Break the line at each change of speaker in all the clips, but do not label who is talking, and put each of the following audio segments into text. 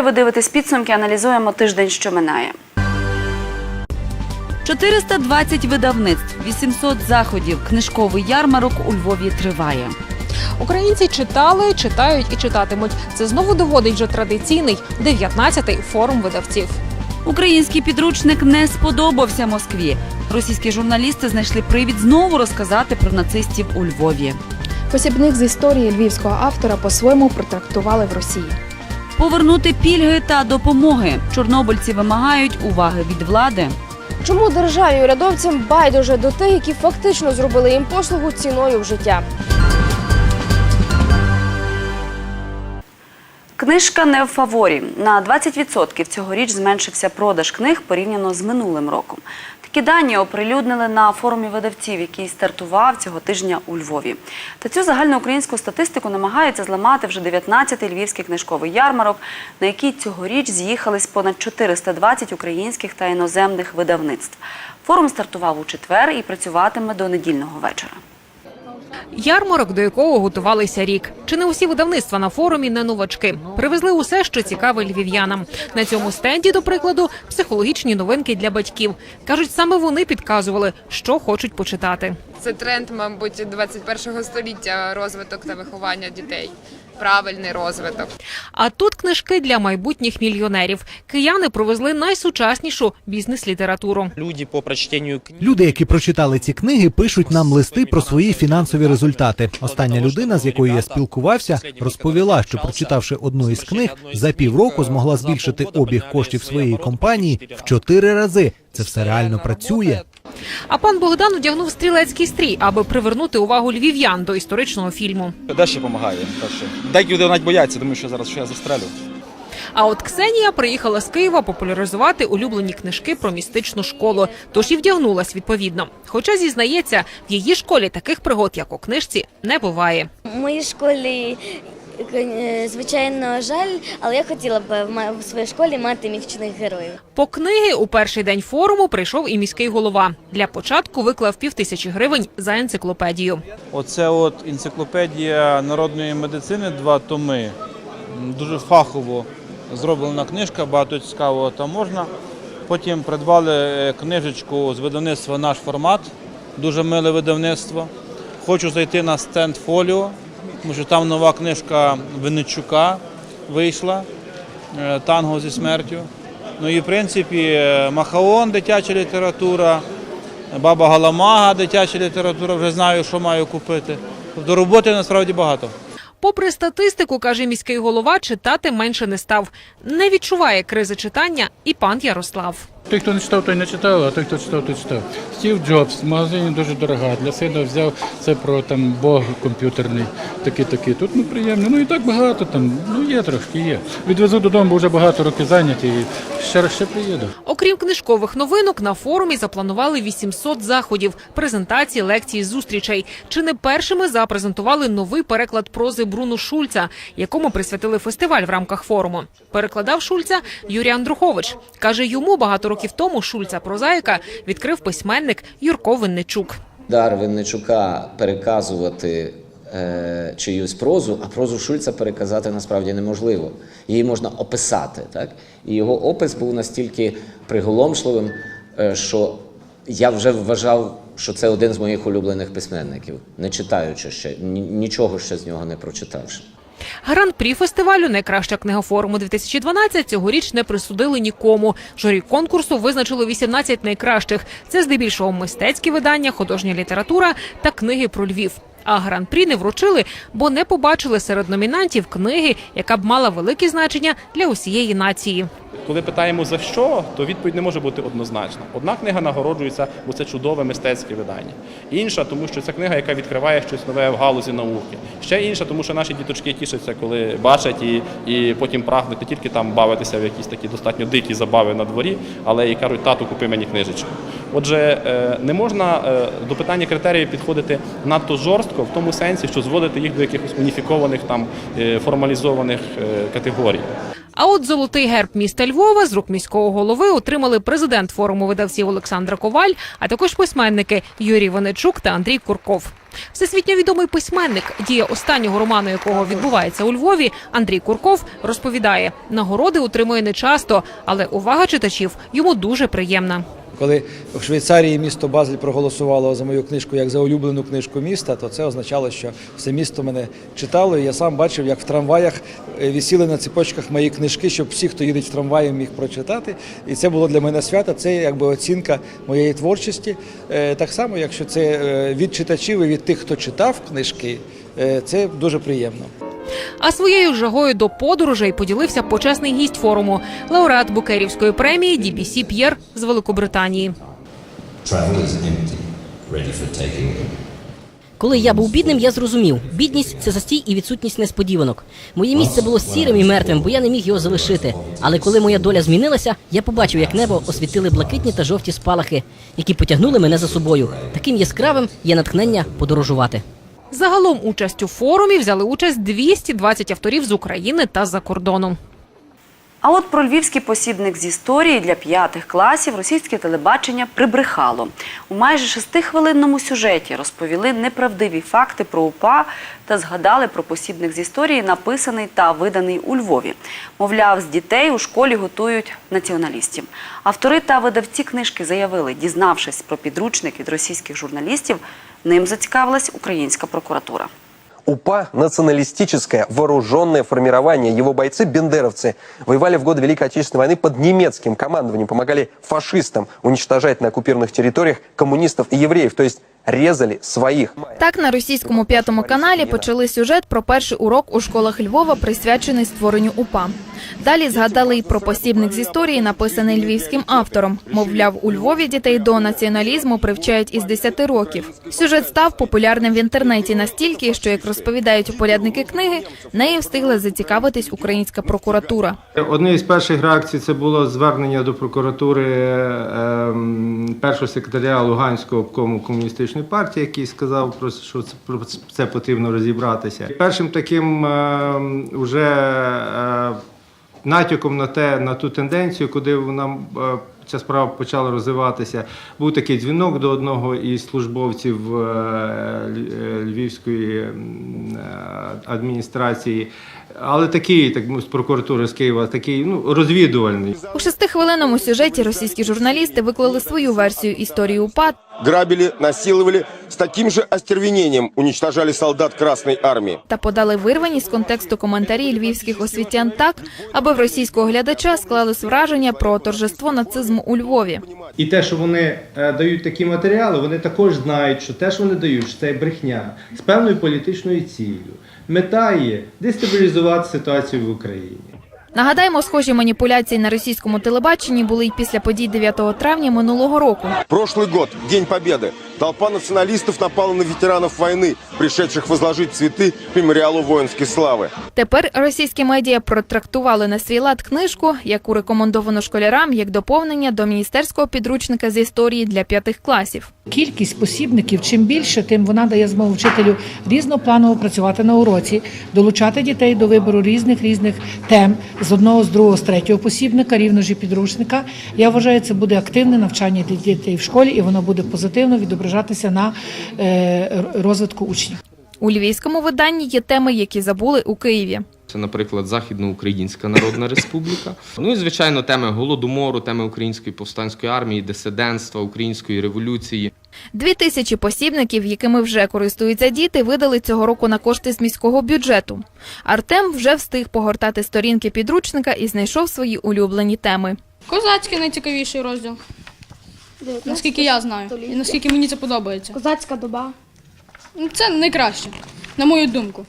Вітаю, ви дивитесь підсумки. Аналізуємо тиждень, що минає. 420 видавництв, 800 заходів. Книжковий ярмарок у Львові триває.
Українці читали, читають і читатимуть. Це знову доводить вже традиційний 19-й форум видавців.
Український підручник не сподобався Москві. Російські журналісти знайшли привід знову розказати про нацистів у Львові.
Посібник з історії львівського автора по-своєму протрактували в Росії.
Повернути пільги та допомоги. Чорнобильці вимагають уваги від влади.
Чому державі урядовцям байдуже до тих, які фактично зробили їм послугу ціною в життя?
Книжка не в фаворі. На 20% цьогоріч зменшився продаж книг порівняно з минулим роком. Такі дані оприлюднили на форумі видавців, який стартував цього тижня у Львові. Та цю загальноукраїнську статистику намагається зламати вже 19-й львівський книжковий ярмарок, на який цьогоріч з'їхались понад 420 українських та іноземних видавництв. Форум стартував у четвер і працюватиме до недільного вечора.
Ярмарок, до якого готувалися рік. Чи не усі видавництва на форумі не новачки? Привезли усе, що цікаве львів'янам. На цьому стенді, до прикладу, психологічні новинки для батьків. кажуть, саме вони підказували, що хочуть почитати.
Це тренд, мабуть, 21-го століття розвиток та виховання дітей. Правильний розвиток.
А тут книжки для майбутніх мільйонерів. Кияни привезли найсучаснішу бізнес-літературу.
Люди по книг
Люди, які прочитали ці книги, пишуть нам листи про свої фінансові результати. Остання людина, з якою я спілкувався, розповіла, що прочитавши одну із книг, за півроку змогла збільшити обіг коштів своєї компанії в чотири рази. Це все реально працює.
А пан Богдан одягнув стрілецький стрій, аби привернути увагу львів'ян до історичного фільму.
Дещо допомагає. Деякі люди навіть бояться, думаю, що зараз що я застрелю.
А от Ксенія приїхала з Києва популяризувати улюблені книжки про містичну школу, тож і вдягнулась відповідно. Хоча зізнається, в її школі таких пригод, як у книжці, не буває.
В моїй школі, звичайно, жаль, але я хотіла б в ма- своїй школі мати міфічних героїв.
По книги у перший день форуму прийшов і міський голова. Для початку виклав півтисячі гривень за енциклопедію.
Оце от енциклопедія народної медицини, два томи. Дуже фахово зроблена книжка, багато цікавого там можна. Потім придбали е, книжечку з видавництва наш формат, дуже миле видавництво. Хочу зайти на стенд фоліо, тому що там нова книжка Винничука вийшла е, Танго зі смертю. Ну і в принципі е, Махаон, дитяча література, Баба Галамага, дитяча література, вже знаю, що маю купити. Тобто роботи насправді багато.
Попри статистику, каже міський голова, читати менше не став. Не відчуває кризи читання і пан Ярослав.
Той, хто не читав, той не читав, а той, хто читав, той читав. Стів Джобс в магазині дуже дорога. Для сина взяв це про там Бог комп'ютерний, такий. Тут ну приємно. Ну і так багато там. Ну є трошки, є. Відвезу додому, бо вже багато років зайняті. І ще раз ще приїду.
Окрім книжкових новинок, на форумі запланували 800 заходів, презентацій, лекцій, зустрічей. Чи не першими запрезентували новий переклад прози Бруну Шульца, якому присвятили фестиваль в рамках форуму. Перекладав Шульца Юрій Андрухович. Каже, йому багато років тому Шульца прозаїка відкрив письменник Юрко Винничук.
дар Винничука переказувати е, чиюсь прозу, а прозу Шульца переказати насправді неможливо. Її можна описати. Так? І його опис був настільки приголомшливим, е, що я вже вважав, що це один з моїх улюблених письменників, не читаючи ще, нічого ще з нього не прочитавши.
Гран-прі фестивалю Найкраща книга форуму 2012 цьогоріч не присудили нікому. Журі конкурсу визначили 18 найкращих. Це здебільшого мистецькі видання, художня література та книги про Львів. А гран-прі не вручили, бо не побачили серед номінантів книги, яка б мала велике значення для усієї нації.
Коли питаємо за що, то відповідь не може бути однозначна. Одна книга нагороджується, бо це чудове мистецьке видання. Інша, тому що це книга, яка відкриває щось нове в галузі науки. Ще інша, тому що наші діточки тішаться, коли бачать і, і потім прагнуть не тільки там бавитися в якісь такі достатньо дикі забави на дворі, але і кажуть, тату, купи мені книжечку. Отже, е, не можна е, до питання критеріїв підходити надто жорстко, в тому сенсі, що зводити їх до якихось уніфікованих там е, формалізованих категорій.
А от золотий герб міста Львова з рук міського голови отримали президент форуму видавців Олександра Коваль, а також письменники Юрій Венечук та Андрій Курков. Всесвітньо відомий письменник, дія останнього роману якого відбувається у Львові, Андрій Курков розповідає, нагороди отримує нечасто, але увага читачів йому дуже приємна.
Коли в Швейцарії місто Базель проголосувало за мою книжку як за улюблену книжку міста, то це означало, що все місто мене читало. І я сам бачив, як в трамваях е, висіли на цепочках мої книжки, щоб всі, хто їде в трамваї, міг прочитати. І це було для мене свято. Це якби оцінка моєї творчості. Е, Так само, якщо це е, від читачів і від тих, хто читав книжки, це дуже приємно.
А своєю жагою до подорожей поділився почесний гість форуму, лауреат Букерівської премії DBC П'єр з Великобританії.
Коли я був бідним, я зрозумів, бідність це застій і відсутність несподіванок. Моє місце було сірим і мертвим, бо я не міг його залишити. Але коли моя доля змінилася, я побачив, як небо освітили блакитні та жовті спалахи, які потягнули мене за собою. Таким яскравим є натхнення подорожувати.
Загалом участь у форумі взяли участь 220 авторів з України та за кордону.
А от про львівський посібник з історії для п'ятих класів російське телебачення прибрехало. У майже шестихвилинному сюжеті розповіли неправдиві факти про УПА та згадали про посібник з історії, написаний та виданий у Львові. Мовляв, з дітей у школі готують націоналістів. Автори та видавці книжки заявили, дізнавшись про підручник від російських журналістів, ним зацікавилась українська прокуратура.
УПА – националистическое вооруженное формирование. Его бойцы-бендеровцы воевали в годы Великой Отечественной войны под немецким командованием, помогали фашистам уничтожать на оккупированных территориях коммунистов и евреев, то есть резали своих.
Так на російському п'ятому каналі почали сюжет про перший урок у школах Львова, присвячений створенню УПА. Далі згадали й про посібник з історії, написаний львівським автором. Мовляв, у Львові дітей до націоналізму привчають із 10 років. Сюжет став популярним в інтернеті настільки, що, як розповідають упорядники книги, нею встигла зацікавитись українська прокуратура.
Однією з перших реакцій це було звернення до прокуратури ем, першого секретаря Луганського обкому комуністичної партії, який сказав, про що про це потрібно розібратися. Першим таким ем, уже е, натяком на те, на ту тенденцію, куди е, ця справа почала розвиватися, був такий дзвінок до одного із службовців е, е, Львівської е, адміністрації. Але такий, так з прокуратури з Києва, такий ну розвідувальний.
У шестихвилинному сюжеті російські журналісти виклали свою версію історії УПА
Грабили, насиловали, с таким же остервенением уничтожали солдат Красной Армии.
та подали вирвані з контексту коментарі львівських освітян так, аби в російського глядача склалось враження про торжество нацизму у Львові.
І те, що вони е, дають такі матеріали, вони також знають, що те, що вони дають, що це брехня з певною політичною ціллю. Мета є дестабілізувати ситуацію в Україні.
Нагадаємо, схожі маніпуляції на російському телебаченні були й після подій 9 травня минулого року.
Прошлый год, День Победы. Толпа националистов напала на ветеранов войны, пришедших возложить цветы к мемориалу воинской славы.
Тепер російські медіа протрактували на свій лад книжку, яку рекомендовано школярам як доповнення до міністерського підручника з історії для п'ятих класів.
Кількість посібників чим більше, тим вона дає змогу вчителю різнопланово працювати на уроці, долучати дітей до вибору різних різних тем з одного, з другого, з третього посібника, рівно ж і підручника. Я вважаю, це буде активне навчання для дітей в школі, і воно буде позитивно відображатися на е, розвитку учнів.
У львівському виданні є теми, які забули у Києві.
Це, наприклад, Західноукраїнська Народна Республіка. Ну і звичайно, теми голодомору, теми української повстанської армії, дисидентства, української революції.
Дві тисячі посібників, якими вже користуються діти, видали цього року на кошти з міського бюджету. Артем вже встиг погортати сторінки підручника і знайшов свої улюблені теми.
Козацький найцікавіший розділ. Наскільки я знаю. І наскільки мені це подобається.
Козацька доба.
Ну, Це найкраще, на мою думку.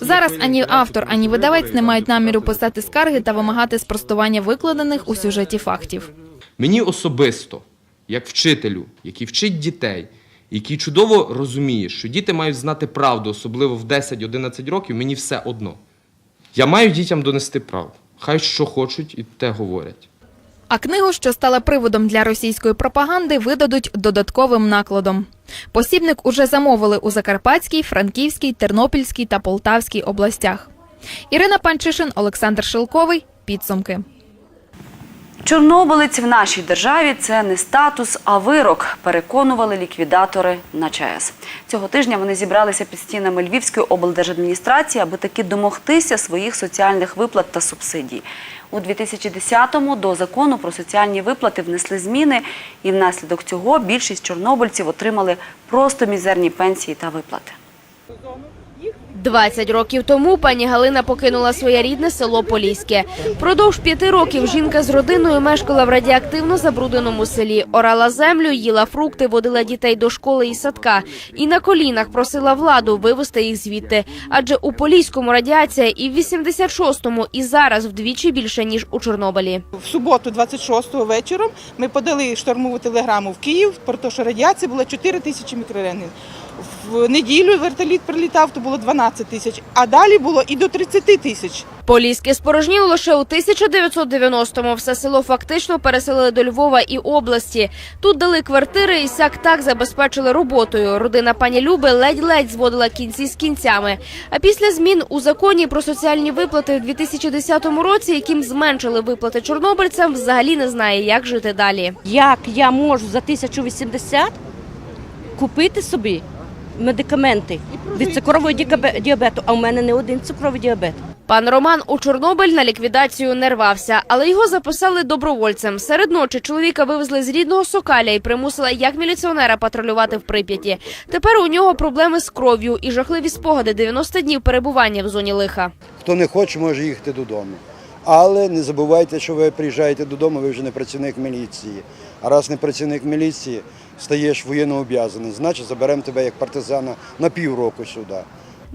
Зараз ані автор, ані видавець не мають наміру писати скарги та вимагати спростування викладених у сюжеті фактів.
Мені особисто, як вчителю, який вчить дітей, який чудово розуміє, що діти мають знати правду, особливо в 10-11 років, мені все одно. Я маю дітям донести правду. Хай що хочуть і те говорять.
А книгу, що стала приводом для російської пропаганди, видадуть додатковим накладом. Посібник уже замовили у Закарпатській, Франківській, Тернопільській та Полтавській областях. Ірина Панчишин, Олександр Шилковий. Підсумки.
Чорнобилець в нашій державі це не статус, а вирок, переконували ліквідатори на ЧАЕС. Цього тижня вони зібралися під стінами Львівської облдержадміністрації, аби таки домогтися своїх соціальних виплат та субсидій. У 2010-му до закону про соціальні виплати внесли зміни, і внаслідок цього більшість чорнобильців отримали просто мізерні пенсії та виплати.
20 років тому пані Галина покинула своє рідне село Поліське. Продовж п'яти років жінка з родиною мешкала в радіоактивно забрудненому селі, орала землю, їла фрукти, водила дітей до школи і садка. І на колінах просила владу вивезти їх звідти. Адже у Поліському радіація і в 86-му, і зараз вдвічі більше ніж у Чорнобилі.
В суботу, 26-го вечором, ми подали штормову телеграму в Київ про те, що радіація була 4 тисячі мікрорентген. В неділю вертоліт прилітав, то було 12 тисяч, а далі було і до 30 тисяч.
Поліське спорожніло лише у 1990-му. Все село фактично переселили до Львова і області. Тут дали квартири і сяк так забезпечили роботою. Родина пані Люби ледь-ледь зводила кінці з кінцями. А після змін у законі про соціальні виплати в 2010 році, яким зменшили виплати чорнобильцям, взагалі не знає, як жити далі.
Як я можу за 1080 купити собі медикаменти від цукрового діабе- діабету, а в мене не один цукровий діабет.
Пан Роман у Чорнобиль на ліквідацію не рвався, але його записали добровольцем. Серед ночі чоловіка вивезли з рідного Сокаля і примусили як міліціонера патрулювати в Прип'яті. Тепер у нього проблеми з кров'ю і жахливі спогади 90 днів перебування в зоні лиха.
Хто не хоче, може їхати додому. Але не забувайте, що ви приїжджаєте додому, ви вже не працівник міліції. А раз не працівник міліції, стаєш воєнно обов'язаний, значить заберемо тебе як партизана на півроку сюди.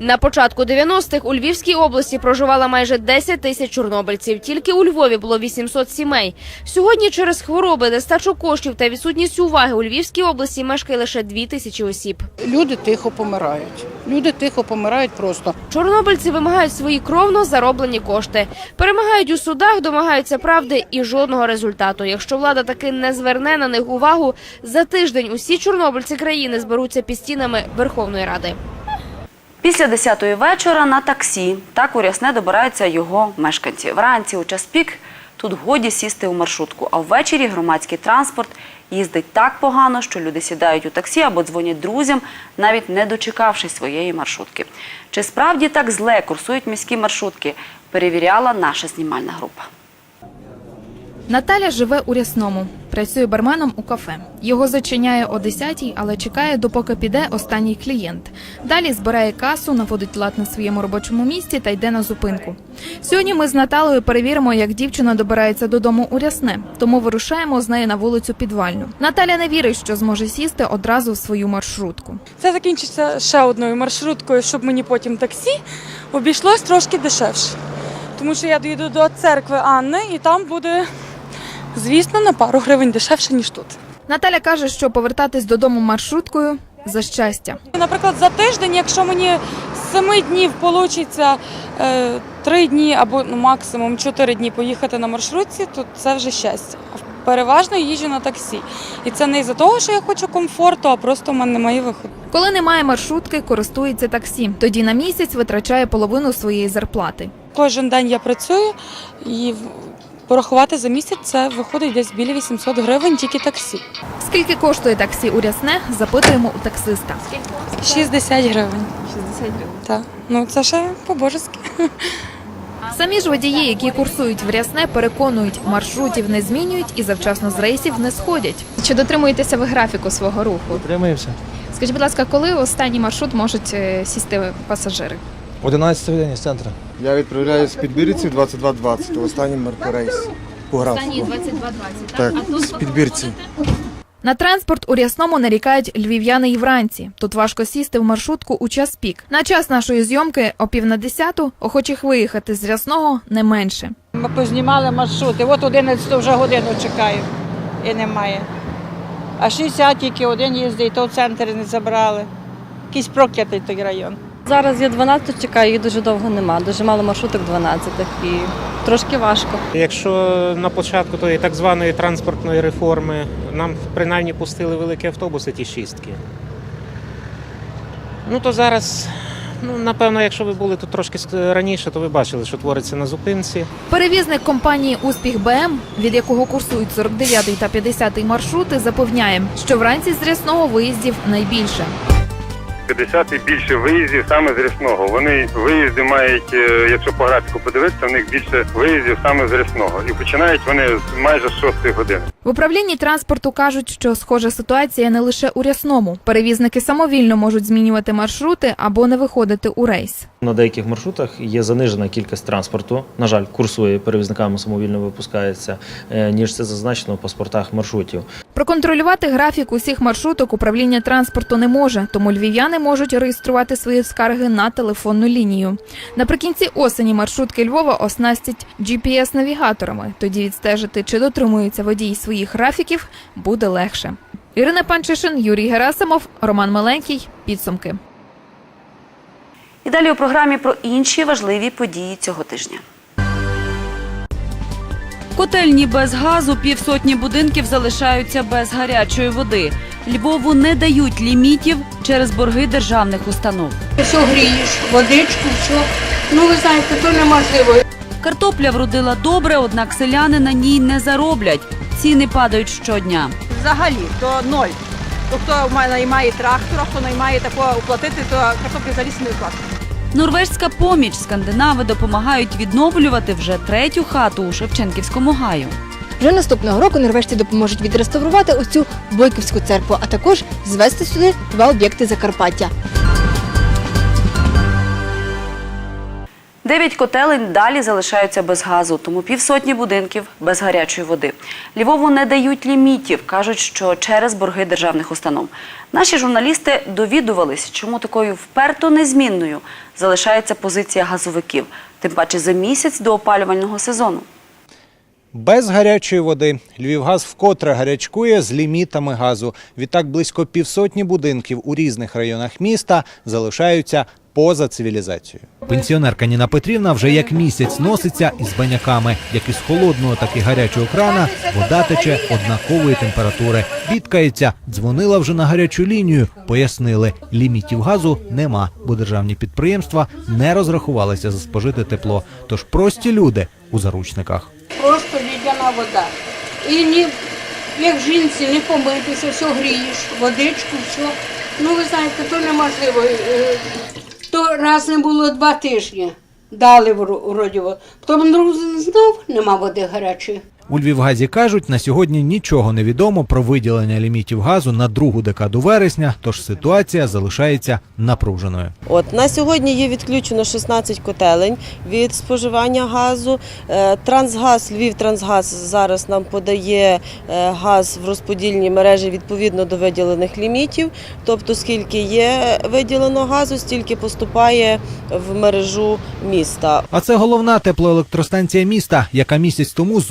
На початку 90-х у Львівській області проживало майже 10 тисяч чорнобильців. Тільки у Львові було 800 сімей. Сьогодні через хвороби, нестачу коштів та відсутність уваги у Львівській області мешкає лише 2 тисячі осіб.
Люди тихо помирають. Люди тихо помирають просто.
Чорнобильці вимагають свої кровно зароблені кошти. Перемагають у судах, домагаються правди і жодного результату. Якщо влада таки не зверне на них увагу, за тиждень усі чорнобильці країни зберуться під стінами Верховної Ради.
Після 10-ї вечора на таксі так у Рясне добираються його мешканці. Вранці у час пік тут годі сісти у маршрутку, а ввечері громадський транспорт їздить так погано, що люди сідають у таксі або дзвонять друзям, навіть не дочекавшись своєї маршрутки. Чи справді так зле курсують міські маршрутки? Перевіряла наша знімальна група.
Наталя живе у Рясному, працює барменом у кафе. Його зачиняє о 10-й, але чекає, допоки піде останній клієнт. Далі збирає касу, наводить лад на своєму робочому місці та йде на зупинку. Сьогодні ми з Наталею перевіримо, як дівчина добирається додому у Рясне, тому вирушаємо з нею на вулицю Підвальну. Наталя не вірить, що зможе сісти одразу в свою маршрутку.
Це закінчиться ще одною маршруткою, щоб мені потім таксі обійшлось трошки дешевше. Тому що я доїду до церкви Анни і там буде, звісно, на пару гривень дешевше, ніж тут.
Наталя каже, що повертатись додому маршруткою за щастя.
Наприклад, за тиждень, якщо мені з семи днів вийде три дні або ну, максимум чотири дні поїхати на маршрутці, то це вже щастя. Переважно їжджу на таксі. І це не із-за того, що я хочу комфорту, а просто в мене немає виходу.
Коли немає маршрутки, користується таксі. Тоді на місяць витрачає половину своєї зарплати.
Кожен день я працюю і порахувати за місяць це виходить десь біля 800 гривень тільки таксі.
Скільки коштує таксі у Рясне? Запитуємо у таксиста.
60 гривень. 60 гривень. Так. Ну це ще по-божески.
Самі ж водії, які курсують в Рясне, переконують, маршрутів не змінюють і завчасно з рейсів не сходять. Чи дотримуєтеся ви графіку свого руху?
Дотримуємося.
Скажіть, будь ласка, коли останній маршрут можуть е, сісти пасажири?
11 годині з центру.
Я відправляюсь з підбірці 22.20, останній маркорейс по графіку.
22.20,
Так, з підбірці.
На транспорт у Рясному нарікають львів'яни і вранці. Тут важко сісти в маршрутку у час пік. На час нашої зйомки о пів на десяту охочих виїхати з Рясного не менше.
Ми познімали маршрути. От 11 вже годину чекаю і немає. А 60 тільки один їздить, то в центр не забрали. Якийсь проклятий той район.
Зараз я 12 чекаю, їх дуже довго нема. Дуже мало маршруток 12 і трошки важко.
Якщо на початку тої так званої транспортної реформи нам принаймні пустили великі автобуси, ті шістки. Ну то зараз Ну, напевно, якщо ви були тут трошки раніше, то ви бачили, що твориться на зупинці.
Перевізник компанії Успіх БМ, від якого курсують 49 та 50 маршрути, запевняє, що вранці з рясного виїздів найбільше.
50 і більше виїздів саме з рясного. Вони виїзди мають, е, якщо по графіку подивитися, в них більше виїздів саме з рясного. І починають вони майже з 6 години.
В управлінні транспорту кажуть, що схожа ситуація не лише у рясному. Перевізники самовільно можуть змінювати маршрути або не виходити у рейс.
На деяких маршрутах є занижена кількість транспорту. На жаль, курсує перевізниками самовільно випускається, е, ніж це зазначено в паспортах маршрутів.
Проконтролювати графік усіх маршруток управління транспорту не може, тому львів'яни можуть реєструвати свої скарги на телефонну лінію. Наприкінці осені маршрутки Львова оснастять GPS-навігаторами. Тоді відстежити, чи дотримується водій своїх графіків, буде легше. Ірина Панчишин, Юрій Герасимов, Роман Маленький. Підсумки.
І далі у програмі про інші важливі події цього тижня. Котельні без газу, півсотні будинків залишаються без гарячої води. Львову не дають лімітів через борги державних установ.
Все грієш, водичку, все. Ну, ви знаєте, то неможливо.
Картопля вродила добре, однак селяни на ній не зароблять. Ціни падають щодня.
Взагалі, то ноль. То хто має- наймає трактора, хто наймає такого оплатити, то картоплі ліс не виплатить.
Норвежська поміч скандинави допомагають відновлювати вже третю хату у Шевченківському гаю.
Вже наступного року норвежці допоможуть відреставрувати оцю Бойківську церкву, а також звести сюди два об'єкти Закарпаття.
Дев'ять котелень далі залишаються без газу, тому півсотні будинків без гарячої води. Львову не дають лімітів, кажуть, що через борги державних установ. Наші журналісти довідувались, чому такою вперто незмінною залишається позиція газовиків, тим паче за місяць до опалювального сезону.
Без гарячої води Львівгаз вкотре гарячкує з лімітами газу. Відтак близько півсотні будинків у різних районах міста залишаються поза цивілізацією. Пенсіонерка Ніна Петрівна вже як місяць носиться із баняками. Як із холодного, так і гарячого крана вода тече однакової температури. Бідкається, дзвонила вже на гарячу лінію. Пояснили, лімітів газу нема, бо державні підприємства не розрахувалися за спожите тепло. Тож прості люди у заручниках.
Просто лідяна вода. І ні, як жінці, не помитися, все грієш, водичку, все. Ну, ви знаєте, то неможливо. Е, То раз не було два тижні. Дали вроді воду. Потім друзі знов нема води гарячої.
У Львівгазі кажуть, на сьогодні нічого не відомо про виділення лімітів газу на другу декаду вересня, тож ситуація залишається напруженою.
От на сьогодні є відключено 16 котелень від споживання газу. Е, Трансгаз, Львів Трансгаз зараз нам подає е, газ в розподільні мережі відповідно до виділених лімітів. Тобто, скільки є виділено газу, стільки поступає в мережу міста.
А це головна теплоелектростанція міста, яка місяць тому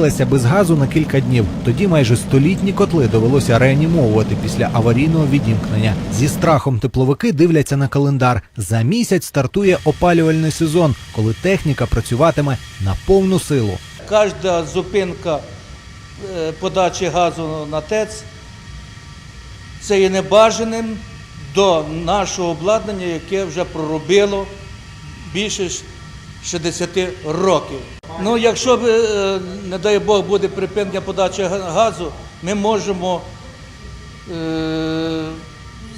зупинилася без газу на кілька днів. Тоді майже столітні котли довелося реанімовувати після аварійного відімкнення. Зі страхом тепловики дивляться на календар. За місяць стартує опалювальний сезон, коли техніка працюватиме на повну силу.
Кожна зупинка е, подачі газу на ТЕЦ це є небажаним до нашого обладнання, яке вже проробило більше 60 років. Ну, якщо, б, е, не дай Бог, буде припинення подачі газу, ми можемо е,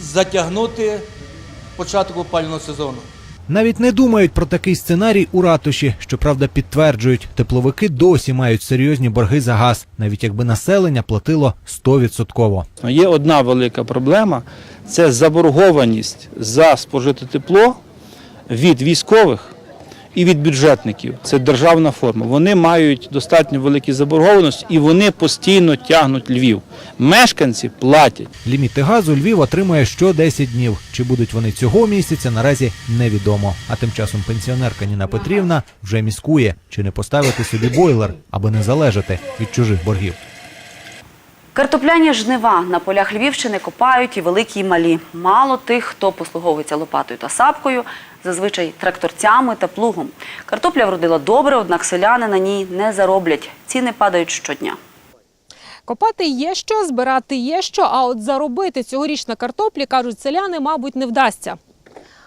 затягнути початок опалювального сезону.
Навіть не думають про такий сценарій у ратуші. Щоправда, підтверджують, тепловики досі мають серйозні борги за газ, навіть якби населення платило 100%.
Є одна велика проблема це заборгованість за спожите тепло від військових і від бюджетників. Це державна форма. Вони мають достатньо великі заборгованості і вони постійно тягнуть Львів. Мешканці платять.
Ліміти газу Львів отримує що 10 днів. Чи будуть вони цього місяця, наразі невідомо. А тим часом пенсіонерка Ніна Петрівна вже міскує, чи не поставити собі бойлер, аби не залежати від чужих боргів.
Картопляні жнива на полях Львівщини копають і великі, і малі. Мало тих, хто послуговується лопатою та сапкою, зазвичай тракторцями та плугом. Картопля вродила добре, однак селяни на ній не зароблять. Ціни падають щодня.
Копати є що, збирати є що, а от заробити цьогоріч на картоплі, кажуть селяни, мабуть, не вдасться.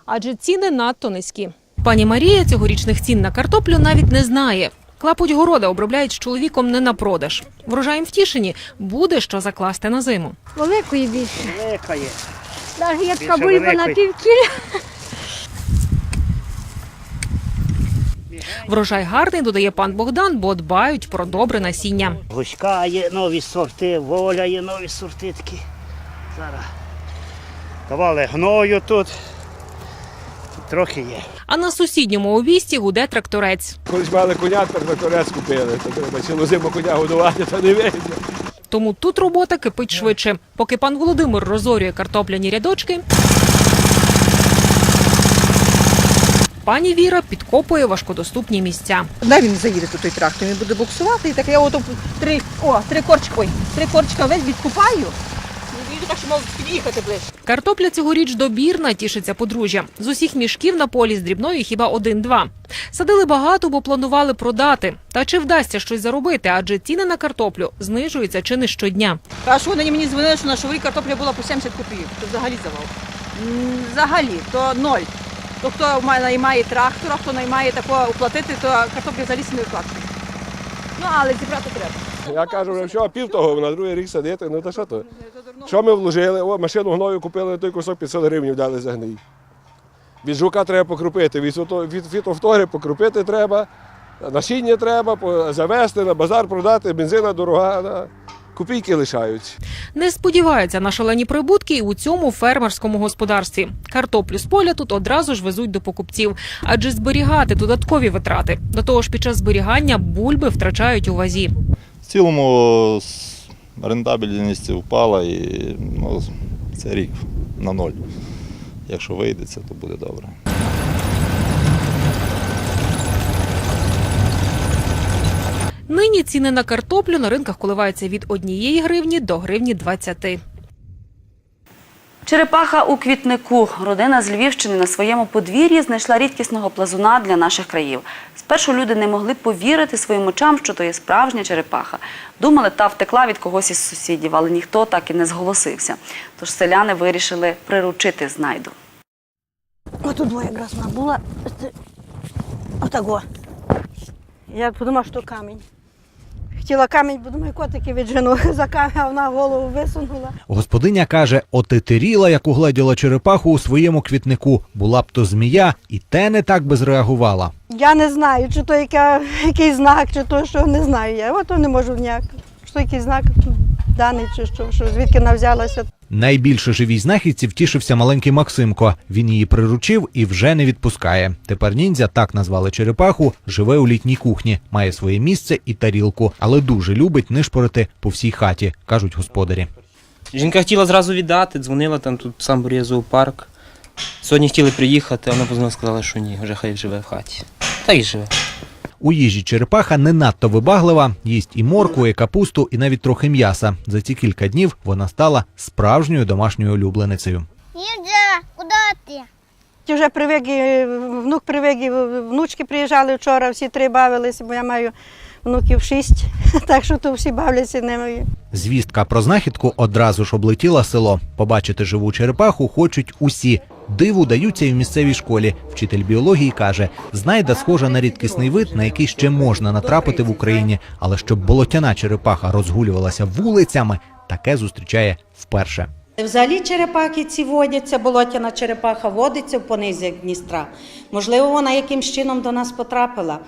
адже ціни надто низькі. Пані Марія цьогорічних цін на картоплю навіть не знає. Клапоть города обробляють з чоловіком не на продаж. Врожаєм втішені буде що закласти на зиму.
Великої більше.
Велика є.
Навіть
Більше
бульба на
великої.
півкіля.
Врожай гарний, додає пан Богдан, бо дбають про добре насіння.
Гуська є нові сорти, воля є нові сорти такі. Зараз. Давали гною тут. Трохи є.
А на сусідньому обійсті гуде тракторець.
Колись мали коня, тепер на корець купили. То треба цілу зиму коня годувати, та не вийде.
Тому тут робота кипить швидше. Поки пан Володимир розорює картопляні рядочки. Пані Віра підкопує важкодоступні місця.
Де він заїде тут той трактор? Він буде буксувати і так я ото три, о, три корчика, ой, три корчика весь відкупаю. Так, що можу під'їхати ближче.
Картопля цьогоріч добірна, тішиться подружжя. З усіх мішків на полі з дрібною хіба один-два. Садили багато, бо планували продати. Та чи вдасться щось заробити? Адже ціни на картоплю знижуються чи не щодня.
А що вони мені дзвонили, що на шові картопля була по 70 копійок. То взагалі завал. Взагалі, то ноль. То хто наймає трактора, хто наймає такого оплатити, то картоплю взагалі не виплачує. Ну, але зібрати треба.
Я кажу, що, пів того, на другий рік садити, ну та що то? Що ми вложили? О, машину гною купили, той кусок 500 гривень дали за гній. Від жука треба покрупити, від, фіто- від фітофтори покрупити треба, насіння треба, завести, на базар продати, бензина дорога. Копійки лишаються.
Не сподіваються на шалені прибутки і у цьому фермерському господарстві. Картоплю з поля тут одразу ж везуть до покупців, адже зберігати додаткові витрати. До того ж, під час зберігання бульби втрачають у вазі.
В цілому рентабельність впала і ну, це рік на ноль. Якщо вийдеться, то буде добре.
Нині ціни на картоплю на ринках коливаються від 1 гривні до гривні 20.
Черепаха у квітнику. Родина з Львівщини на своєму подвір'ї знайшла рідкісного плазуна для наших країв. Спершу люди не могли повірити своїм очам, що то є справжня черепаха. Думали, та втекла від когось із сусідів, але ніхто так і не зголосився. Тож селяни вирішили приручити знайду.
Отут двоє якраз вона була. Отаго. Я подумала, що камінь. Хотіла камінь, бо думаю, котики віджену за камінь, а вона голову висунула.
Господиня каже, отетеріла, як угледіла черепаху у своєму квітнику. Була б то змія, і те не так би зреагувала.
Я не знаю, чи то яка, який знак, чи то що не знаю я. Ото не можу ніяк. Що який знак даний, чи що, що звідки вона взялася.
Найбільше живій знахідці втішився маленький Максимко. Він її приручив і вже не відпускає. Тепер ніндзя, так назвали черепаху, живе у літній кухні, має своє місце і тарілку, але дуже любить нишпорити по всій хаті, кажуть господарі.
Жінка хотіла зразу віддати, дзвонила там тут сам Борія зоопарк. Сьогодні хотіли приїхати, а вона позвонила, сказала, що ні, вже хай живе в хаті. Та й живе.
У їжі черепаха не надто вибаглива, їсть і моркву, і капусту, і навіть трохи м'яса. За ці кілька днів вона стала справжньою домашньою улюбленицею.
Ніндзя, куди ти? Вже привик, внук привик, внучки приїжджали вчора, всі три бавилися, бо я маю внуків шість, так що то всі бавляться ними.
Звістка про знахідку одразу ж облетіла село. Побачити живу черепаху хочуть усі. Диву даються і в місцевій школі. Вчитель біології каже, знайда схожа на рідкісний вид, на який ще можна натрапити в Україні. Але щоб болотяна черепаха розгулювалася вулицями, таке зустрічає вперше.
Взагалі черепахи ці водяться, болотяна черепаха водиться в понизях Дністра. Можливо, вона якимсь чином до нас потрапила.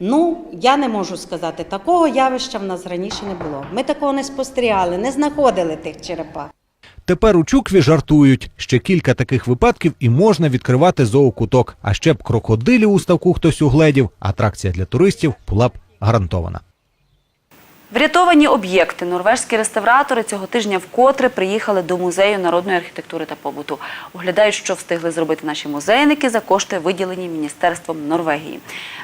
Ну, я не можу сказати, такого явища в нас раніше не було. Ми такого не спостерігали, не знаходили тих черепах.
Тепер у Чукві жартують. Ще кілька таких випадків і можна відкривати зоокуток. А ще б крокодилів у ставку хтось угледів. Атракція для туристів була б гарантована.
Врятовані об'єкти норвежські реставратори цього тижня вкотре приїхали до музею народної архітектури та побуту. Оглядають, що встигли зробити наші музейники за кошти, виділені міністерством Норвегії.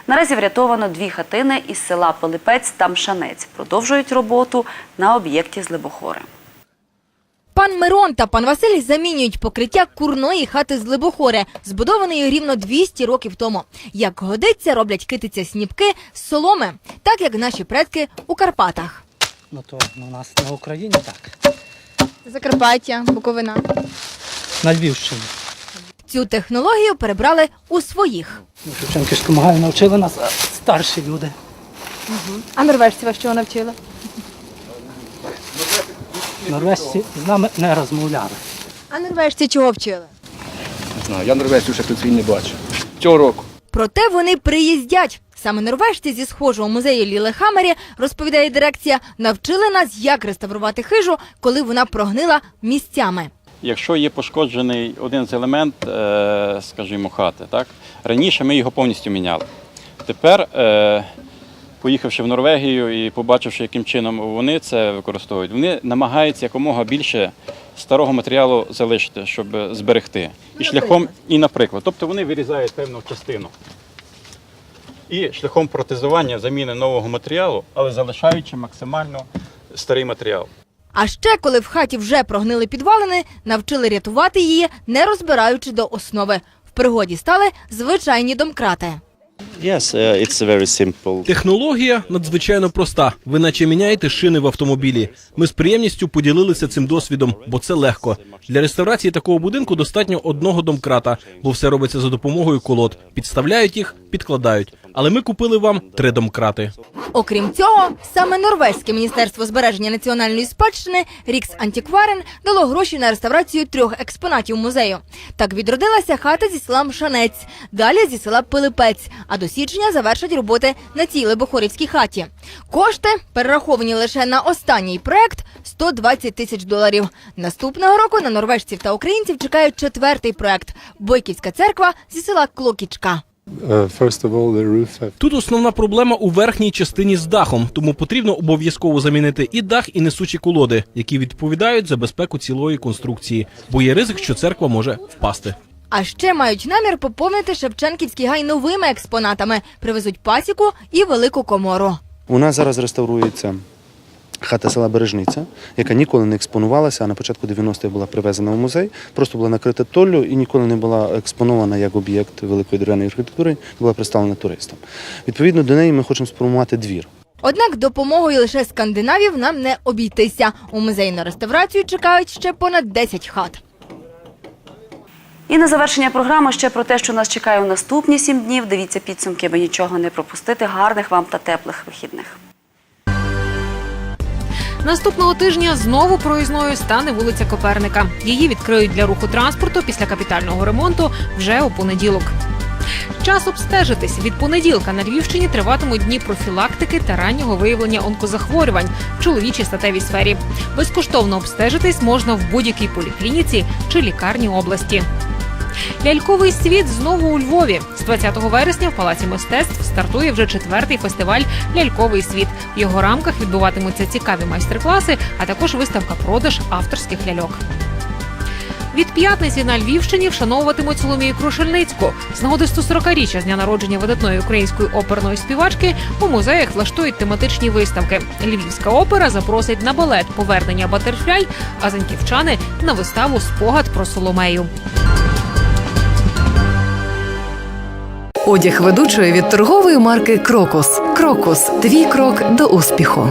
Наразі врятовано дві хатини із села Пилипець та Мшанець. Продовжують роботу на об'єкті з Лебохори.
Пан Мирон та пан Василь замінюють покриття курної хати з Либохоре, збудованої рівно 200 років тому. Як годиться, роблять китиця сніпки з соломи, так як наші предки у Карпатах.
Ну то у нас на Україні так.
Закарпаття, Буковина.
На Львівщині.
Цю технологію перебрали у своїх.
Шевченківському гаю навчили нас старші люди.
А норвежці вас чого навчили?
Норвежці з нами не розмовляли.
А норвежці чого вчили?
Не знаю, я норвезців ще тут не бачив. Цього року.
Проте вони приїздять. Саме норвежці зі схожого музею Лілехамері, розповідає дирекція, навчили нас, як реставрувати хижу, коли вона прогнила місцями.
Якщо є пошкоджений один з елемент, е, скажімо, хати, так раніше ми його повністю міняли. Тепер, е, поїхавши в Норвегію і побачивши, яким чином вони це використовують, вони намагаються якомога більше старого матеріалу залишити, щоб зберегти. І шляхом, і наприклад, тобто вони вирізають певну частину. І шляхом протезування заміни нового матеріалу, але залишаючи максимально старий матеріал.
А ще, коли в хаті вже прогнили підвалини, навчили рятувати її, не розбираючи до основи. В пригоді стали звичайні домкрати.
Yes, uh, it's very simple.
Технологія надзвичайно проста. Ви наче міняєте шини в автомобілі. Ми з приємністю поділилися цим досвідом, бо це легко. Для реставрації такого будинку достатньо одного домкрата, бо все робиться за допомогою колод. Підставляють їх, підкладають. Але ми купили вам три домкрати.
Окрім цього, саме Норвезьке міністерство збереження національної спадщини Рікс Антікварен дало гроші на реставрацію трьох експонатів музею. Так відродилася хата зі села Мшанець, далі зі села Пилипець. А до січня завершать роботи на цій Лебохорівській хаті. Кошти перераховані лише на останній проект 120 тисяч доларів. Наступного року на норвежців та українців чекає четвертий проект Бойківська церква зі села Клокічка.
Тут основна проблема у верхній частині з дахом, тому потрібно обов'язково замінити і дах, і несучі колоди, які відповідають за безпеку цілої конструкції, бо є ризик, що церква може впасти.
А ще мають намір поповнити Шевченківський гай новими експонатами. Привезуть пасіку і велику комору.
У нас зараз реставрується хата села Бережниця, яка ніколи не експонувалася, а на початку 90-х була привезена в музей, просто була накрита толлю і ніколи не була експонована як об'єкт великої дерев'яної архітектури, була представлена туристам. Відповідно до неї ми хочемо сформувати двір.
Однак допомогою лише скандинавів нам не обійтися. У музей на реставрацію чекають ще понад 10 хат.
І на завершення програми ще про те, що нас чекає у наступні сім днів. Дивіться підсумки, аби нічого не пропустити. Гарних вам та теплих вихідних.
Наступного тижня знову проїзною стане вулиця Коперника. Її відкриють для руху транспорту після капітального ремонту вже у понеділок. Час обстежитись від понеділка на Львівщині триватимуть дні профілактики та раннього виявлення онкозахворювань в чоловічій статевій сфері. Безкоштовно обстежитись можна в будь-якій поліклініці чи лікарні області. Ляльковий світ знову у Львові. З 20 вересня в Палаці мистецтв стартує вже четвертий фестиваль Ляльковий світ. В його рамках відбуватимуться цікаві майстер-класи, а також виставка продаж авторських ляльок. Від п'ятниці на Львівщині вшановуватимуть Соломію Крушельницьку. З нагоди 140-річчя з дня народження видатної української оперної співачки у музеях влаштують тематичні виставки. Львівська опера запросить на балет повернення Батерфляй, а заньківчани на виставу Спогад про Соломею.
Одяг ведучої від торгової марки Крокус. Крокус. Твій крок до успіху.